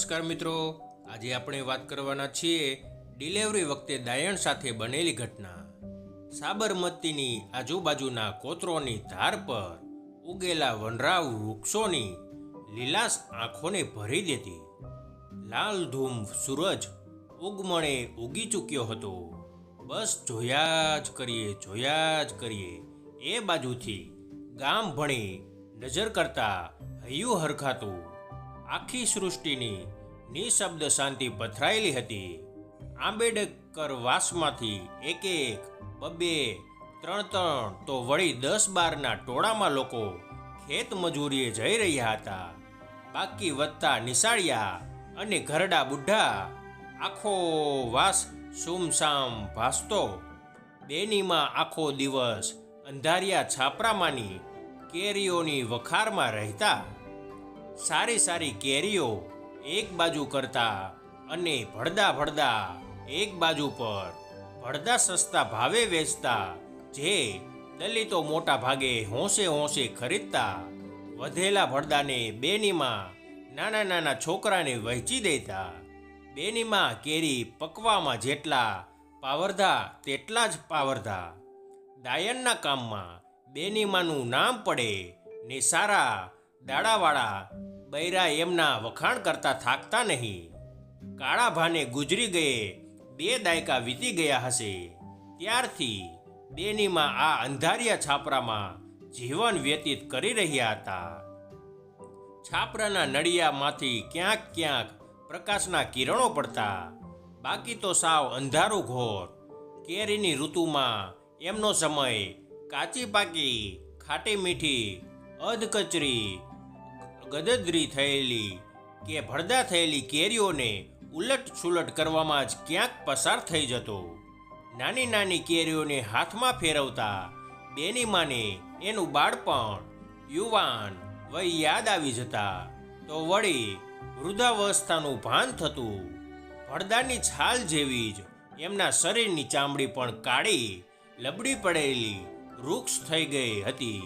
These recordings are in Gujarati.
નમસ્કાર મિત્રો. આજે આપણે વાત કરવાના છીએ ડિલિવરી વખતે દાયણ સાથે બનેલી ઘટના. સાબરમતીની આજુબાજુના કોતરોની ધાર પર ઉગેલા વનરાવ વૃક્ષોની લીલાશ આંખોને ભરી દેતી. લાલ ધૂમ સૂરજ ઉગમણે ઉગી ચૂક્યો હતો. બસ જોયા જ કરીએ, જોયા જ કરીએ. એ બાજુથી ગામ ભણી નજર કરતા હૈયું હરખાતું. આખી સૃષ્ટિની નિશબ્દ શાંતિ પથરાયેલી હતી. આંબેડકર વાસમાંથી એક એક, બબે, ત્રણ ત્રણ, તો વળી દસ બારના ટોળામાં લોકો ખેત મજૂરીએ જઈ રહ્યા હતા. બાકી વધતા નિશાળિયા અને ઘરડા બુઢા આખો વાસ સુમસામ ભાસતો. બેનીમાં આખો દિવસ અંધારિયા છાપરામાંની કેરીઓની વખારમાં રહેતા. સારી સારી કેરીઓ એક બાજુ કરતા અને ભળદા ભળદા એક બાજુ પર. ભળદા સસ્તા ભાવે વેચતા, જે દલિતો મોટા ભાગે હોંશે હોંશે ખરીદતા, વધેલા ભળદાને બેનીમાં નાના નાના છોકરાને વહેંચી દેતા. બેનીમાં કેરી પકવામાં જેટલા પાવરધા તેટલા જ પાવરધા. દાયનના કામમાં બેનીમાનું નામ પડે ને સારા દાડાવાળા બૈરા એમના વખાણ કરતા થાકતા નહીં. કાળા ભાને ગુજરી ગયે, બે દાયકા વીતી ગયા હશે. ત્યારથી બેનીમાં આ અંધારિયા છાપરામાં જીવન વ્યતીત કરી રહ્યા હતા. છાપરાના નળિયામાંથી ક્યાંક ક્યાંક પ્રકાશના કિરણો પડતા. બાકી તો સાવ અંધારું ઘોર. કેરીની ઋતુમાં એમનો સમય કાચી પાકી, ખાટી મીઠી, અધકચરી ગદદરી થયેલી કે ભરદા થયેલી કેરીઓને ઉલટ સુલટ કરવામાં જ ક્યાંક પસાર થઈ જતો. નાની નાની કેરીઓને હાથમાં ફેરવતા બેની માને એનું બાળપણ, યુવાન વય યાદ આવી જતા. તો વળી વૃદ્ધાવસ્થાનું ભાન થતું. ભરદાની છાલ જેવી જ એમના શરીરની ચામડી પણ કાળી, લબડી પડેલી વૃક્ષ થઈ ગઈ હતી.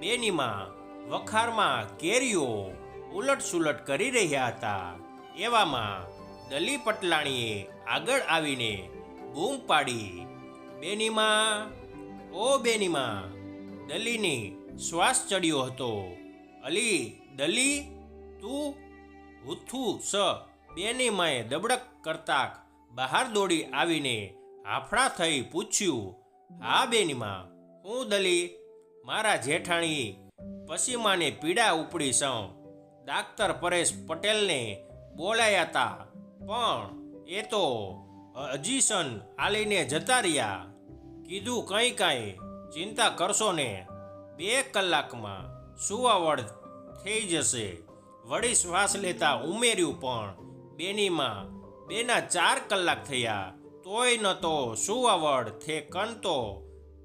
બેનીમાં વખારમાં કેરીઓ ઉલટ સુલટ કરી રહ્યા હતા. એવામાં દલી પટલાણીએ આગળ આવીને બૂમ પાડી. બેનીમાં, ઓ બેનીમાં, દલીની શ્વાસ ચડ્યો હતો. અલી, દલી, તું હુથું સ. બેનીમાએ દબડક કરતા બહાર દોડી આવીને હાફડા થઈ પૂછ્યું, હા બેનીમાં, હું દલી? મારા જેઠાણી પસીમાને પીડા ઉપડી સૌ. ડાક્ટર પરેશ પટેલને બોલાયા હતા પણ એ તો અજીસન આલીને જતા રહ્યા. કીધું કંઈ કાંઈ, ચિંતા કરશો ને, બે કલાકમાં સુવાવડ થઈ જશે. વળી શ્વાસ લેતા ઉમેર્યું પણ બેનીમાં બેના ચાર કલાક થયા, તોય ન તો સુવાવડ થે કંતો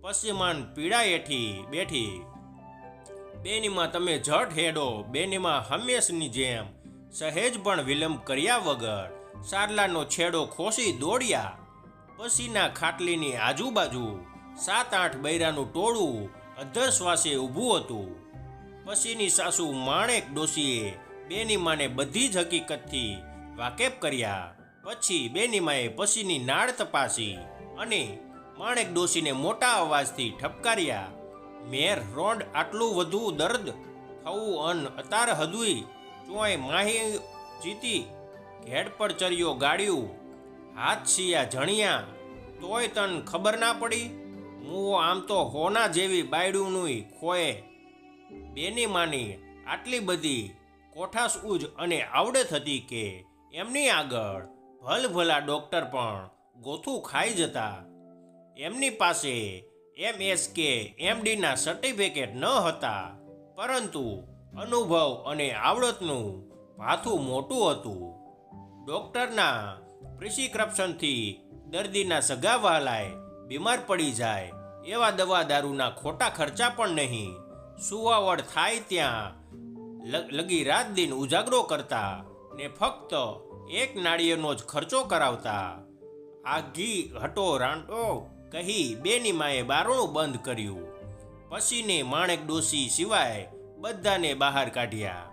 પશ્ચિમાન પીડા હેઠી બેઠી. બેનીમાં તમે જટ હેડો, બેનીમાં હંમેશની જેમ. સહેજ પણ વિલંબ કર્યા વગર સારલાનો છેડો ખોસી દોડ્યા. પછીના ખાટલીની આજુબાજુ સાત આઠ બૈરાનું ટોળું અધર શ્વાસે ઊભું હતું. પછીની સાસુ માણેક ડોશીએ બેનીમાને બધી જ હકીકતથી વાકેફ કર્યા. પછી બેનીમાએ પછીની નાળ તપાસી અને માણેક ડોશીને મોટા અવાજથી ઠપકાર્યા. મેર રોડ આટલું વધુ દર્દ? થવું અન અતાર હદુય ચોય માહી જીતી ઘેડ પર ચર્યો ગાડ્યું. હાથ સિયા જણિયા, તોય તન ખબર ના પડી. મુઓ આમ તો હોના જેવી બાયડુંનુંય ખોએ બેની માની આટલી બધી કોઠાસ ઉજ અને આવડત હતી કે એમની આગળ ભલભલા ડોક્ટર પણ ગોથું ખાઈ જતા. એમની પાસે એમ એસ કે એમડીના સર્ટિફિકેટ ન હતા. પરંતુ અનુભવ અને આવડતનું ભાથું મોટું હતું. ડૉક્ટરના પ્રિસ્ક્રિપ્શનથી દર્દીના સગા વહાલાય બીમાર પડી જાય એવા દવા દારૂના ખોટા ખર્ચા પણ નહીં. સુવાવડ થાય ત્યાં લગી રાત દિન ઉજાગરો કરતા ને ફક્ત એક નાળિયેરનો જ ખર્ચો કરાવતા. આ ઘી, હટો રાંટો કહી બેની માએ બારણું બંધ કર્યું. પછીને માણેક ડોશી સિવાય બધાને બહાર કાઢ્યા.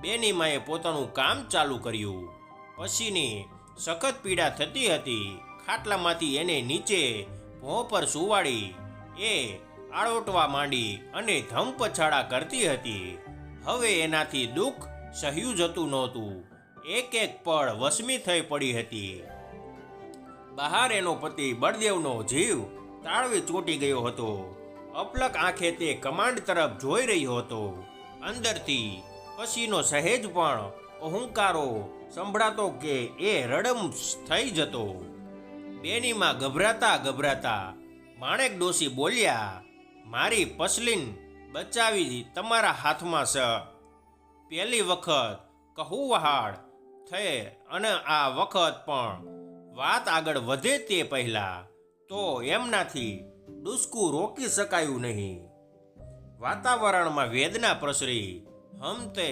બેની માએ પોતાનું કામ ચાલુ કર્યું. પછીની સખત પીડા થતી હતી. ખાટલામાંથી એને નીચે ભોં પર સુવાડી એ આળોટવા માંડી અને ધમપછાડા કરતી હતી. હવે એનાથી દુઃખ સહ્યું જતું નહોતું. એક એક પળ વસમી થઈ પડી હતી. બહાર એનો પતિ બળદેવનો જીવ તાળવી ચોંટી ગયો હતો. અપલક આંખે તે કમાન્ડ તરફ જોઈ રહ્યો હતો. અંદરથી પછીનો સહેજ પણ અહંકારો સંભળાતો કે એ રડમ થઈ જતો. બેનીમાં ગભરાતા ગભરાતા માણેક ડોશી બોલ્યા, મારી પસલીન, બચાવી તમારા હાથમાં છે પહેલી વખત કહું વહાડ થયે અને આ વખત પણ વાત આગળ વધે તે પહેલા તો એમનાથી ડુસકું રોકી શકાયું નહીં. વાતાવરણમાં વેદના પ્રસરી. હમતે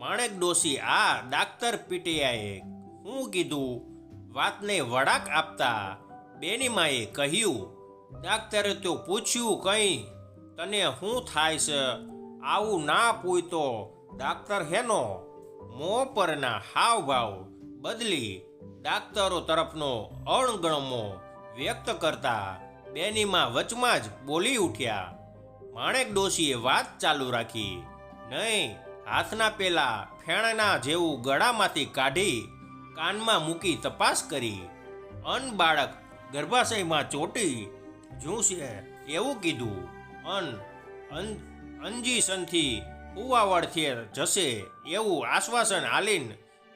માણેક ડોસી આ ડાક્ટર પીટીઆએ હું કીધું, વાતને વળાક આપતા બેનીમાએ કહ્યું ડાક્ટરે તો પૂછ્યું કંઈ, તને શું થાય છે? આવું ના પૂછતો ડાક્ટર હેનો, મોં પરના હાવભાવ બદલી ડાક્ટરો તરફનો અણગણમો વ્યક્ત કરતા બેનીમાં વચમાં જ બોલી ઉઠ્યા. માણેક ડોશીએ વાત ચાલુ રાખી. નહીં, હાથના પેલા ફેણના જેવું ગળામાંથી કાઢી કાનમાં મૂકી તપાસ કરી. અન બાળક ગર્ભાશયમાં ચોટી જૂશે એવું કીધું. અન અંજીસનથી ઉવાવડથી જશે એવું આશ્વાસન આલીન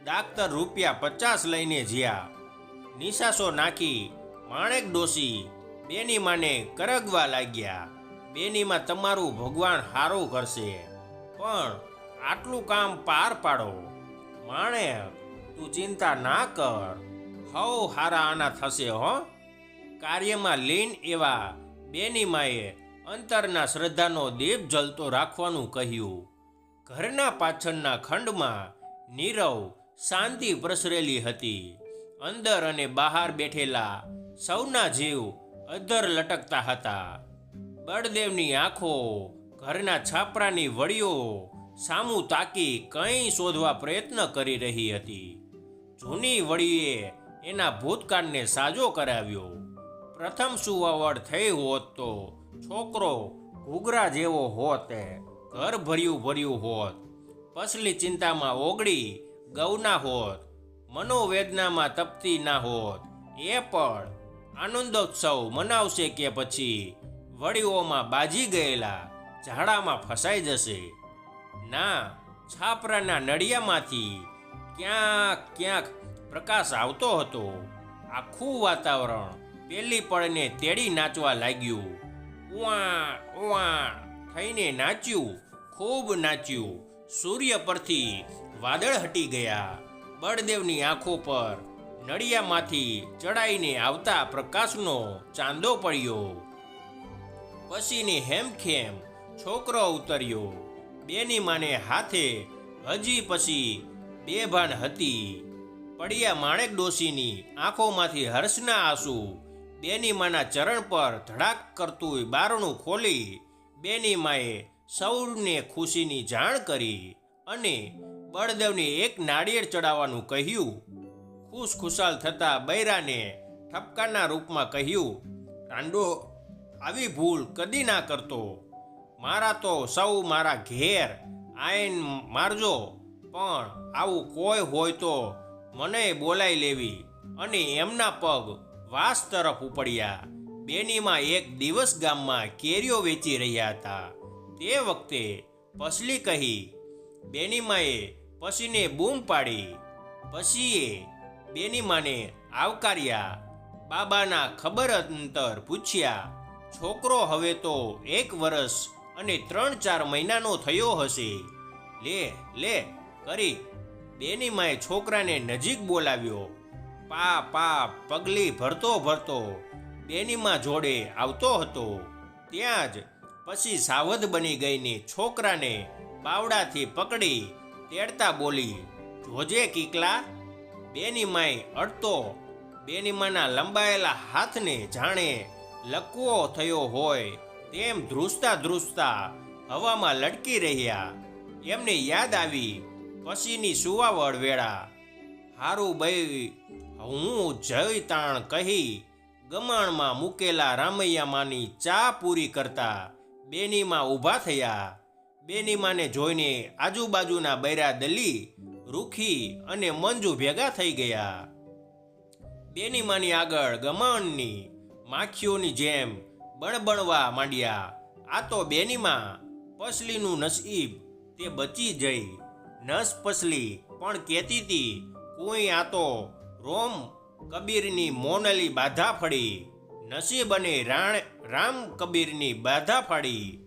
ડાક્ટર રૂપિયા પચાસ લઈને જ્યા. નિશાસો નાખી, માણેક ડોસી, બેની માને કરગવા લાગ્યા. બેનીમાં તમારું ભગવાન હારું કરશે. પણ આટલું કામ પાર પાડો. માણેક તું ચિંતા ના કર. હવ હારા આના થશે, હો. કાર્યમાં લીન એવા બેની માએ અંતરના શ્રદ્ધાનો દીપ જલતો રાખવાનું કહ્યું. ઘરના પાછળના ખંડમાં નીરવ શાંતિ પ્રસરેલી હતી. અંદર અને બહાર બેઠેલા સૌના જીવ અધર લટકતા હતા. બળદેવની આંખો, ઘરના છાપરાની વડીઓ સામું તાકી કંઈ શોધવા પ્રયત્ન કરી રહી હતી. જૂની વડીએ એના ભૂતકાળને સાજો કરાવ્યો. પ્રથમ સુવાવડ થઈ હોત તો છોકરો ઘૂઘરા જેવો હોત ઘર ભર્યું ભર્યું હોત. પસલી ચિંતામાં ઓગળી ગૌના હોત, મનોવેદનામાં તપતી ના હોત, એ પણ આનંદોત્સવ મનાવશે કે પછી વડીઓમાં બાજી ગયેલા ઝાડામાં ફસાઈ જશે. ના, છાપરાના નડિયામાંથી ક્યાંક ક્યાંક પ્રકાશ આવતો હતો. આખું વાતાવરણ પેલી પળને તેડી નાચવા લાગ્યું. ઉવા ઉવા થઈને નાચ્યું, ખૂબ નાચ્યું. સૂર્ય પરથી વાદળ હટી ગયા. બળદેવની આંખો પર નડિયામાંથી ચડાઈને આવતા પ્રકાશનો ચાંદો પડ્યો. પછીની હેમખેમ છોકરો ઉતર્યો. બેની માને હાથે હજી પછી બેભાન હતી. પડ્યા માણેક ડોશીની આંખોમાંથી હર્ષના આંસુ બેની માના ચરણ પર ધડાક કરતું બારણું ખોલી બેની માએ સૌને ખુશીની જાણ કરી અને બળદેવને એક નાળિયેર ચડાવવાનું કહ્યું. ખુશ ખુશાલ થતા બૈરાને ઠપકાના રૂપમાં કહ્યું, કાંડો, આવી ભૂલ કદી ના કરતો. મારા તો સૌ મારા ઘેર આઈન મારજો, પણ આવું કોઈ હોય તો મને બોલાઈ લેવી. અને એમના પગ વાસ તરફ ઉપડ્યા. બેનીમાં એક દિવસ ગામમાં કેરીઓ વેચી રહ્યા હતા. તે વખતે પસલી કહી, બેનીમાએ પસીને બૂમ પાડી. પછીએ બેનીમાને આવકાર્યા. બાબાના ખબર અંતર પૂછ્યા, છોકરો હવે તો એક વર્ષ અને ત્રણ ચાર મહિનાનો થયો હશે. લે લે, કરી. બેનીમાએ છોકરાને નજીક બોલાવ્યો. પા પા, પગલી ભરતો ભરતો બેનીમાં જોડે આવતો હતો. ત્યાં જ પછી સાવધ બની ગઈને છોકરાને બાવડાથી પકડી તેડતા બોલી, જોજે કીકલા બેની માય અડતો બેની માના લંબાયેલા હાથને જાણે લકવો થયો હોય તેમ ધ્રુસતા ધ્રુસતા હવામાં લટકી રહ્યા. એમને યાદ આવી પછીની સુવાવડ વેળા. હારું બઈ હું જય તાણ કહી ગમાણમાં મૂકેલા રામૈયામાંની ચા પૂરી કરતા બેનીમાં ઊભા થયા. બેનીમાને જોઈને આજુબાજુના બૈરા દલી, રૂખી અને મંજુ ભેગા થઈ ગયા. બેનીમાની આગળ ગમાણની માખીઓની જેમ બણબણવા માંડ્યા. આ તો બેનીમાં, પસલીનું નસીબ, તે બચી જઈ. નસ પસલી, પણ કહેતી હતી કોઈ આ તો રોમ કબીરની મોનલી બાધા ફળી નસીબ અને રાણ રામ કબીરની બાધા ફાડી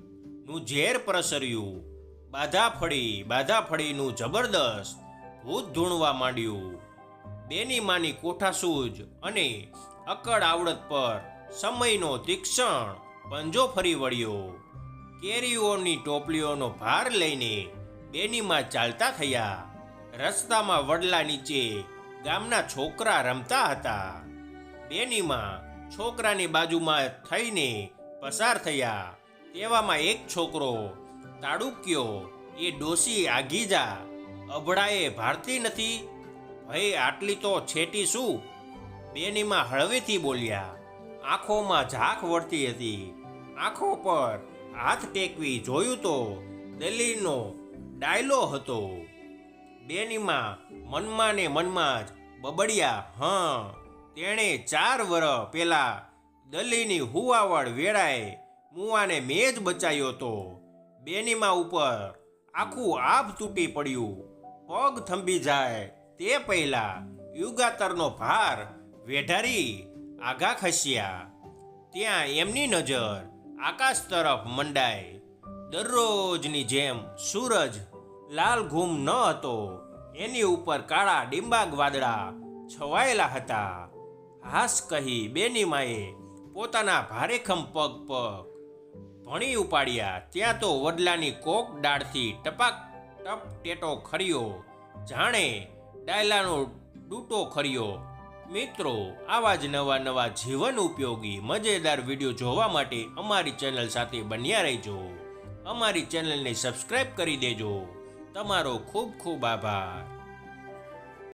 નું ઝેર પ્રસર્યું. બાધા ફળી, બાધા ફળીનું જબરદસ્ત ભૂત ધૂણવા માંડ્યું. બેની માની કોઠાસૂજ અને અકળ આવડત પર સમયનો તીક્ષણ પંજો ફરી વળ્યો. કેરીઓની ટોપલીઓનો ભાર લઈને બેનીમાં ચાલતા થયા. રસ્તામાં વડલા નીચે ગામના છોકરા રમતા હતા. બેનીમાં છોકરાની બાજુમાં થઈને પસાર થયા. તેવામાં એક છોકરો, તાડુક્યો, એ ડોસી આગીજા અભડાએ ભારતી નથી. ભાઈ આટલી તો છેટી શું? બેનીમાં હળવેથી બોલ્યા, આંખોમાં ઝાંખ વળતી હતી. આંખો પર હાથ ટેકવી જોયું તો દલીલનો ડાયલો હતો. બેનીમાં મનમાં ને મનમાં જ બબડિયા, હં તેણે ચાર વર્ષ પહેલાં દલીની હુવાવડ વેળાએ મુવાને મેં જ બચાયો તો બેનીમાં ઉપર આખું આભ તૂટી પડ્યું. પગ થંભી જાય તે પહેલા યુગાતરનો ભાર વેઢારી આઘા ખસ્યા. ત્યાં એમની નજર આકાશ તરફ મંડાય દરરોજની જેમ સૂરજ લાલ ઘૂમ ન હતો. એની ઉપર કાળા ડિંબાગ વાદળા છવાયેલા હતા. હાસ કહી બેનીમાએ પોતાના ભારેખમ પગ પગ ભણી ઉપાડ્યા. ત્યાં તો વડલાની કોક ડાળથી ટપાક ટપ ટેટો ખર્યો. જાણે ડાયલાનો ડૂટો ખર્યો. મિત્રો, આવા જ નવા નવા જીવન ઉપયોગી, મજેદાર વીડિયો જોવા માટે અમારી ચેનલ સાથે બન્યા રહેજો. અમારી ચેનલને સબસ્ક્રાઈબ કરી દેજો. તમારો ખૂબ ખૂબ આભાર.